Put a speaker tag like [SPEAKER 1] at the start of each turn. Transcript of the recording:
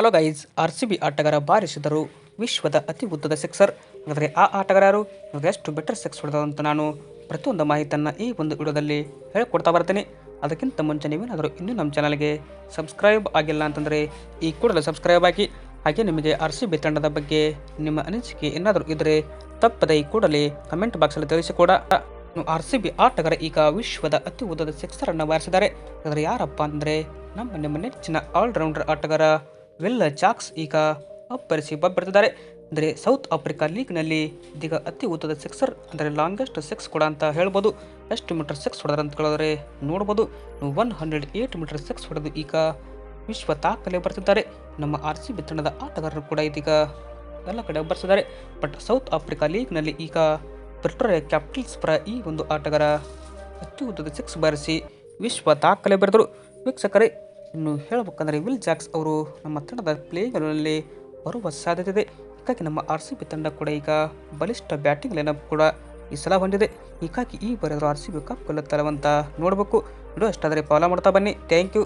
[SPEAKER 1] Hello guys R C B ಆಟಗಾರ ಬಾರಿಸಿದರು ವಿಶ್ವದ ಅತಿ ಉದ್ದದ ಸಿಕ್ಸರ್ ಹಾಗಾದರೆ ಆ ಆಟಗಾರರು ಎಷ್ಟು ಬೆಟರ್ ಸೆಕ್ಸ್ ಹೊಡೆದ ಅಂತ ನಾನು ಪ್ರತಿಯೊಂದು ಮಾಹಿತಿಯನ್ನು ಈ ಒಂದು ವಿಡಿಯೋದಲ್ಲಿ ಹೇಳ್ಕೊಡ್ತಾ ಬರ್ತೀನಿ. ಅದಕ್ಕಿಂತ ಮುಂಚೆ ನೀವೇನಾದರೂ ಇನ್ನೂ ನಮ್ಮ ಚಾನಲ್ಗೆ ಸಬ್ಸ್ಕ್ರೈಬ್ ಆಗಿಲ್ಲ ಅಂತಂದರೆ ಈ ಕೂಡಲೇ ಸಬ್ಸ್ಕ್ರೈಬ್ ಆಗಿ ಹಾಗೆ ನಿಮಗೆ ಆರ್ ಸಿ ಬಿ ತಂಡದ ಬಗ್ಗೆ ನಿಮ್ಮ ಅನಿಸಿಕೆ ಏನಾದರೂ ಇದ್ದರೆ ತಪ್ಪದೆ ಈ ಕೂಡಲೇ ಕಮೆಂಟ್ ಬಾಕ್ಸಲ್ಲಿ ತಿಳಿಸಿಕೊಡ. ಆರ್ ಸಿ ಬಿ ಆಟಗಾರ ಈಗ ವಿಶ್ವದ ಅತಿ ಉದ್ದದ ಸಿಕ್ಸರ್ ಅನ್ನು ಬಾರಿಸಿದ್ದಾರೆ ಅದರ ಯಾರಪ್ಪ ಅಂದರೆ ನಮ್ಮ ನಿಮ್ಮ ನೆಚ್ಚಿನ ಆಲ್ರೌಂಡರ್ ಆಟಗಾರ ವಿಲ್ ಜಾಕ್ಸ್ ಈಗ ಅಪ್ಪರಿಸಿ ಬರ್ತಿದ್ದಾರೆ ಅಂದರೆ ಸೌತ್ ಆಫ್ರಿಕಾ ಲೀಗ್ನಲ್ಲಿ ಇದೀಗ ಅತಿ ಉದ್ದದ ಸಿಕ್ಸರ್ ಅಂದರೆ ಲಾಂಗೆಸ್ಟ್ ಸಿಕ್ಸ್ ಕೂಡ ಅಂತ ಹೇಳ್ಬೋದು. ಎಷ್ಟು ಮೀಟರ್ ಸಿಕ್ಸ್ ಹೊಡೆದ್ರೆ ಅಂತ ಕೇಳಿದ್ರೆ ನೋಡ್ಬೋದು. One hundred eight metre six ಹೊಡೆದು ಈಗ ವಿಶ್ವ ದಾಖಲೆ ಬರ್ತಿದ್ದಾರೆ. ನಮ್ಮ ಆರ್ ಸಿ ಬಿ ತಂಡದ ಆಟಗಾರರು ಕೂಡ ಇದೀಗ ಎಲ್ಲ ಕಡೆ ಬರ್ಸಿದ್ದಾರೆ ಬಟ್ ಸೌತ್ ಆಫ್ರಿಕಾ ಲೀಗ್ನಲ್ಲಿ ಈಗ ಪ್ರಿಟೋರಿಯಾ ಕ್ಯಾಪಿಟಲ್ಸ್ ಪರ ಈ ಒಂದು ಆಟಗಾರ ಅತಿ ಉದ್ದದ ಸಿಕ್ಸ್ ಬಾರಿಸಿ ವಿಶ್ವ ದಾಖಲೆ ಬರೆದರು. ವೀಕ್ಷಕರೇ ಇನ್ನು ಹೇಳಬೇಕಂದ್ರೆ ವಿಲ್ ಜಾಕ್ಸ್ ಅವರು ನಮ್ಮ ತಂಡದ ಪ್ಲೇಗಳಲ್ಲಿ ಬರುವ ಸಾಧ್ಯತೆ ಇದೆ. ಹೀಗಾಗಿ ನಮ್ಮ ಆರ್ ಸಿ ಬಿ ತಂಡ ಕೂಡ ಈಗ ಬಲಿಷ್ಠ ಬ್ಯಾಟಿಂಗ್ ಲೈನಪ್ ಕೂಡ ಈ ಸಲ ಹೊಂದಿದೆ. ಹೀಗಾಗಿ ಈ ಬಾರಿ ಆರ್ ಸಿ ಬಿ ಕಪ್ ಗೆಲ್ಲುತ್ತಲ್ಲವಂತ ನೋಡಬೇಕು. ಇಡೋ ಅಷ್ಟಾದರೆ ಫಾಲೋ ಮಾಡ್ತಾ ಬನ್ನಿ. Thank you